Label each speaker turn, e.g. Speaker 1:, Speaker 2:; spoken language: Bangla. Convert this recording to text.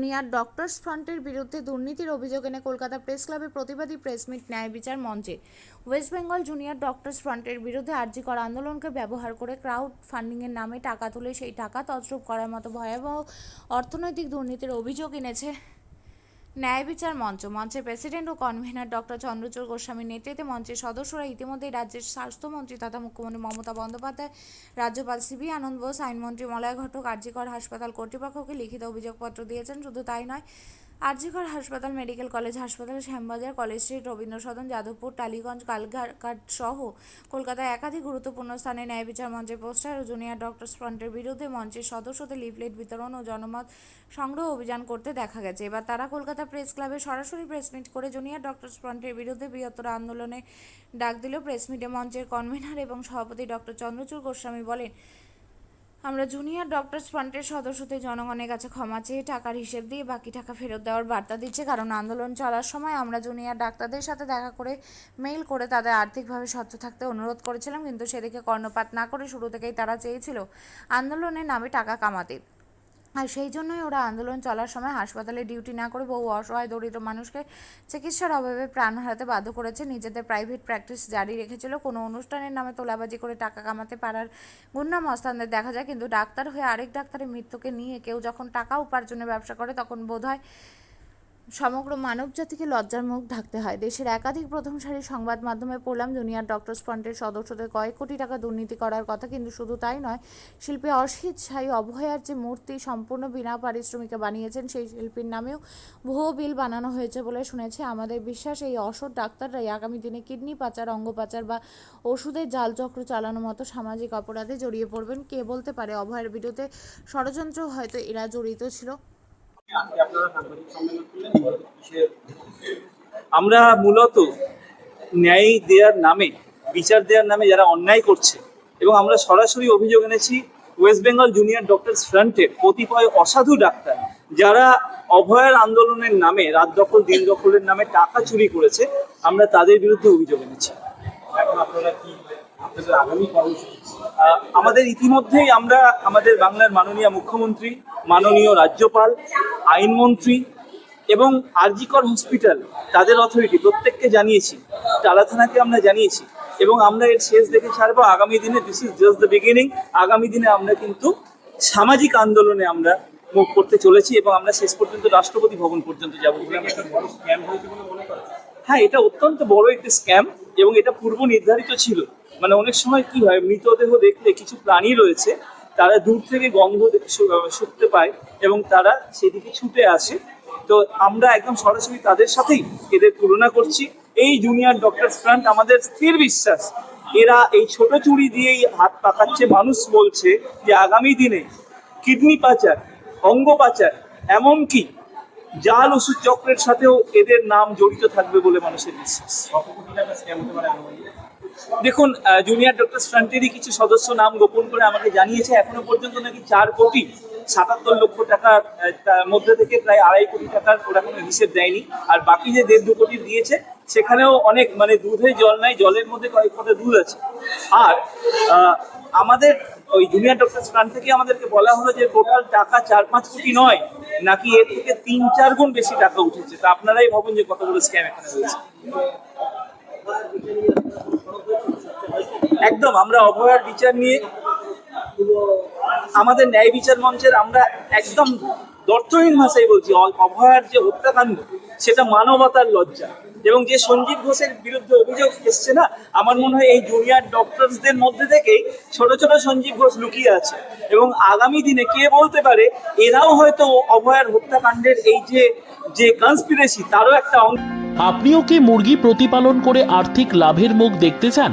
Speaker 1: জুনিয়র ডক্টরস ফ্রন্টের বিরুদ্ধে দুর্নীতির অভিযোগ এনে কলকাতা প্রেস ক্লাবে প্রতিবাদী প্রেস মিট ন্যায় বিচার মঞ্চে। ওয়েস্ট বেঙ্গল জুনিয়র ডক্টরস ফ্রন্টের বিরুদ্ধে আর্জি করা আন্দোলনকে ব্যবহার করে ক্রাউড ফান্ডিংয়ের নামে টাকা তুলে সেই টাকা তছরূপ করার মতো ভয়াবহ অর্থনৈতিক দুর্নীতির অভিযোগ এনেছে। ন্যায় বিচার মঞ্চ। মঞ্চের প্রেসিডেন্ট ও কনভেনার ডক্টর চন্দ্রচূড় গোস্বামীর নেতৃত্বে মঞ্চের সদস্যরা ইতিমধ্যে রাজ্যের স্বাস্থ্যমন্ত্রী তথা মুখ্যমন্ত্রী মমতা বন্দ্যোপাধ্যায়, রাজ্যপাল সিবি আনন্দ বোস, আইনমন্ত্রী মলয় ঘটক কার্যকর হাসপাতাল কর্তৃপক্ষকে লিখিত অভিযোগপত্র দিয়েছেন। শুধু তাই নয় আরজিকর হাসপাতাল, মেডিকেল কলেজ হাসপাতাল, শ্যামবাজার কলেজ স্ট্রিট রবীন্দ্র সদন যাদবপুর, টালিগঞ্জ, কালঘাট সহ কলকাতায় একাধিক গুরুত্বপূর্ণ স্থানে ন্যায় বিচার মঞ্চের পোস্টার ও জুনিয়র ডক্টরস ফ্রন্টের বিরুদ্ধে মঞ্চের সদস্যদের লিফলেট বিতরণ ও জনমত সংগ্রহ অভিযান করতে দেখা গেছে। এবার তারা কলকাতা প্রেস ক্লাবে সরাসরি প্রেস মিট করে জুনিয়র ডক্টরস ফ্রন্টের বিরুদ্ধে বৃহত্তর আন্দোলনে ডাক দিল প্রেস মিটে মঞ্চের কনভেনার এবং সভাপতি ডক্টর চন্দ্রচূড় গোস্বামী বলেন আমরা জুনিয়র ডক্টরস ফ্রন্টের সদস্যদের জনগণের কাছে ক্ষমা চেয়ে টাকার হিসেব দিয়ে বাকি টাকা ফেরত দেওয়ার বার্তা দিচ্ছে, কারণ আন্দোলন চলার সময় আমরা জুনিয়র ডাক্তারদের সাথে দেখা করে, মেইল করে তাদের আর্থিকভাবে স্বচ্ছ থাকতে অনুরোধ করেছিলাম, কিন্তু সেদিকে কর্ণপাত না করে শুরু থেকেই তারা চেয়েছিল আন্দোলনের নামে টাকা কামাতে। আর সেই জন্যই ওরা আন্দোলন চলার সময় হাসপাতালে ডিউটি না করে বহু অসহায় দরিদ্র মানুষকে চিকিৎসার অভাবে প্রাণ হারাতে বাধ্য করেছে। নিজেদের প্রাইভেট প্র্যাকটিস জারি রেখেছিল। কোনো অনুষ্ঠানের নামে তোলাবাজি করে টাকা কামাতে পারার গুণাম অস্থানদের দেখা যায়, কিন্তু ডাক্তার হয়ে আরেক ডাক্তারের মৃত্যুকে নিয়ে কেউ যখন টাকা উপার্জনের ব্যবসা করে, তখন বোধ হয় সমগ্র মানবজাতিকে লজ্জার মুখ ঢাকতে হয়। দেশের একাধিক প্রথম সারির সংবাদ মাধ্যমে পড়লাম, জুনিয়র ডক্টরস ফ্রন্টের সদস্যদের কয়েক কোটি টাকা দুর্নীতি করার কথা, কিন্তু শুধু তাই নয়, শিল্পী অসিত সাই অভয়ার যে মূর্তি সম্পূর্ণ বিনা পারিশ্রমিকে বানিয়েছেন, সেই শিল্পীর নামেও ভুয়ো বিল বানানো হয়েছে বলে শুনেছি আমাদের বিশ্বাস। এই অসৎ ডাক্তাররাই আগামী দিনে কিডনি পাচার, অঙ্গ পাচার বা ওষুধের জালচক্র চালানোর মতো সামাজিক অপরাধে জড়িয়ে পড়বেন। কে বলতে পারে, অভয়ের বিরুদ্ধে ষড়যন্ত্র হয়তো এরা জড়িত ছিল।
Speaker 2: আমরা মূলত ন্যায় দেওয়ার নামে, বিচার দেওয়ার নামে যারা অন্যায় করছে এবং আমরা সরাসরি অভিযোগ এনেছি ওয়েস্ট বেঙ্গল জুনিয়র ডক্টরস ফ্রন্টের কতিপয় অসাধু ডাক্তার যারা অভয়ার আন্দোলনের নামে, রাত দখল, দিন দখলের নামে টাকা চুরি করেছে, আমরা তাদের বিরুদ্ধে অভিযোগ এনেছি।
Speaker 3: এখন আপনারা কি
Speaker 2: আমাদের ইতিমধ্যেই আমরা আমাদের বাংলার মাননীয় মুখ্যমন্ত্রী মাননীয় রাজ্যপাল আইনমন্ত্রী এবং আরজিকর হসপিটাল তাদের অথরিটি প্রত্যেককে জানিয়েছি টালা থানাকে আমরা জানিয়েছি এবং আমরা এর শেষ দেখে ছাড়বো। আগামী দিনে this is just the beginning আগামী দিনে আমরা কিন্তু সামাজিক আন্দোলনে আমরা মুখ করতে চলেছি এবং আমরা শেষ পর্যন্ত রাষ্ট্রপতি ভবন পর্যন্ত যাব।
Speaker 3: মনে
Speaker 2: হ্যাঁ এটা অত্যন্ত বড় একটি স্ক্যাম এবং এটা পূর্ব নির্ধারিত ছিল। মানে অনেক সময় কি হয়, মৃতদেহ দেখলে কিছু প্রাণী রয়েছে, তারা দূর থেকে গন্ধ শুকতে পায় এবং তারা সেদিকে ছুটে আসে। তো আমরা একদম সরাসরি তাদের সাথেই এদের তুলনা করছি। এই জুনিয়র ডক্টর ফ্রান্ট আমাদের স্থির বিশ্বাস। এরা এই ছোট চুড়ি দিয়েই হাত পাকাচ্ছে। মানুষ বলছে যে, আগামী দিনে কিডনি পাচার, অঙ্গ পাচার, এমনকি জাল ওষুধ চক্রের সাথেও এদের নাম জড়িত থাকবে বলে মানুষের বিশ্বাস? দেখুন জুনিয়র ডক্টর ফ্রন্টেরই কিছু সদস্য নাম গোপন করে আমাকে জানিয়েছে, এখনও পর্যন্ত নাকি চার কোটি সাতাত্তর লক্ষ টাকার মধ্যে থেকে প্রায় আড়াই কোটি টাকার ওরা কোনো হিসেব দেয়নি আর বাকি যে দেড় দু কোটি দিয়েছে, সেখানেও অনেক মানে দুধে জল নাই, জলের মধ্যে কয়েক ফোঁটা দুধ আছে আর আমাদের ওই জুনিয়র ডক্টর ফ্রান্ট থেকে আমাদেরকে বলা হলো যে টোটাল টাকা চার পাঁচ কোটি নয়, নাকি এর থেকে তিন চার গুণ বেশি টাকা উঠেছে? তা আপনারাই ভাবুন যে কত বড় স্ক্যাম এখানে হয়েছে একদম, আমরা অভয়ার বিচার নিয়ে আমাদের ন্যায় বিচার মঞ্চের আমরা একদম দর্থহীন ভাষায় বলছি অভয়ার যে হত্যাকাণ্ড সেটা মানবতার লজ্জা। এবং যে সঞ্জীব ঘোষের বিরুদ্ধে অভিযোগ এসছে না, আমার মনে হয় এই জুনিয়র ডক্টরসদের মধ্যে থেকেই ছোট ছোট সঞ্জীব ঘোষ লুকিয়ে আছে। এবং আগামী দিনে কে বলতে পারে, এরাও হয়তো অভয়ার হত্যাকাণ্ডের এই যে যে কনস্পিরেসি তারও একটা অংশ।
Speaker 4: আপনিও কি মুরগি প্রতিপালন করে আর্থিক লাভের মুখ দেখতে চান?